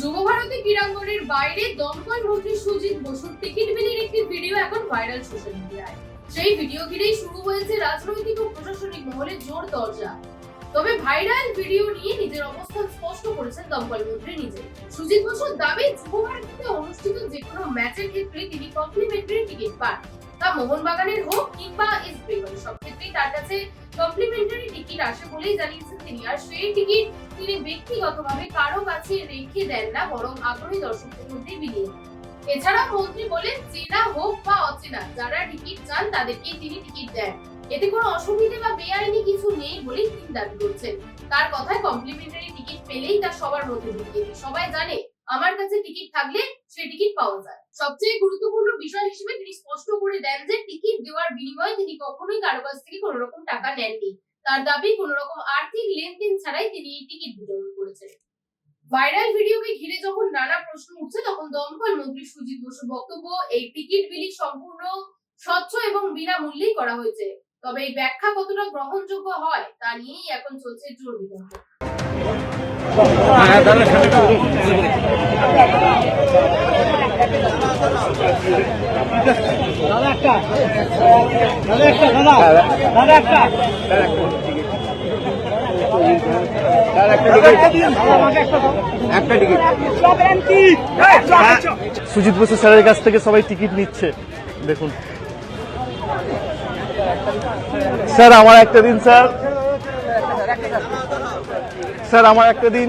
যুবভারতী ক্রীড়াঙ্গনের বাইরে দমকল মন্ত্রী সুজিত বসুর টিকিট বিলির একটি ভিডিও এখন ভাইরাল সোশ্যাল মিডিয়ায় সেই ভিডিও ঘিরেই শুরু হয়েছে রাজনৈতিক ও প্রশাসনিক মহলে জোর দরজা। তবে ভাইরাল ভিডিও নিয়ে নিজের অবস্থান স্পষ্ট করেছেন দমকল মন্ত্রী নিজে সুজিত বসুর দাবি যুবভারতীতে অনুষ্ঠিত যে কোনো ম্যাচের ক্ষেত্রে তিনি কমপ্লিমেন্টারি টিকিট পান। তা মোহনবাগানের হোক কিংবা ইস্ট বেঙ্গল সব ক্ষেত্রেই তার কাছে কমপ্লিমেন্টারি টিকিট আসে বলেই জানিয়েছেন তিনি। আর সেই টিকিট তিনি ব্যক্তিগতভাবে কারও কাছে রেখে দেন না, বরং আগ্রহী দর্শকদের মধ্যে বিলিয়ে এছাড়া মন্ত্রী বলেন, চেনা হোক বা অচেনা, যারা টিকিট চান তাদেরকে তিনি টিকিট দেন। এতে কোনো অসুবিধে বা বেআইনি কিছু নেই বলেই তিনি দাবি করছেন। তার কথায় কমপ্লিমেন্টারি টিকিট পেলেই তা সবার মধ্যে ঢুকিয়ে সবাই জানে, আমার কাছে টিকিট থাকলে সে টিকিট পাওয়া যায়। সবচেয়ে গুরুত্বপূর্ণ বিষয় হিসেবে তিনি স্পষ্ট করে দেন যে টিকিট দেওয়ার বিনিময়ে তিনি কখনোই কারও কাছ থেকে কোনো রকম টাকা নেননি। তার দাবি কোনো রকম আর্থিক লেনদেন ছাড়াই তিনি এই টিকিট বিতরণ করেছেন। ভাইরাল ভিডিওকে ঘিরে যখন নানা প্রশ্ন উঠছে, তখন দমকল মন্ত্রী সুজিত বসুর বক্তব্য, এই টিকিট বিলি সম্পূর্ণ স্বচ্ছ এবং বিনামূল্যেই করা হয়েছে। তবে এই ব্যাখ্যা কতটা গ্রহণযোগ্য হয়, তা নিয়েই এখন চলছে জোর বিতর্ক দাদা একটা দাদা একটা দাদা দাদা একটা একটা টিকিট সুজিত বসু স্যারের কাছ থেকে সবাই টিকিট নিচ্ছে। দেখুন। স্যার, আমার একটা দিন, স্যার। স্যার, আমার একটা দিন।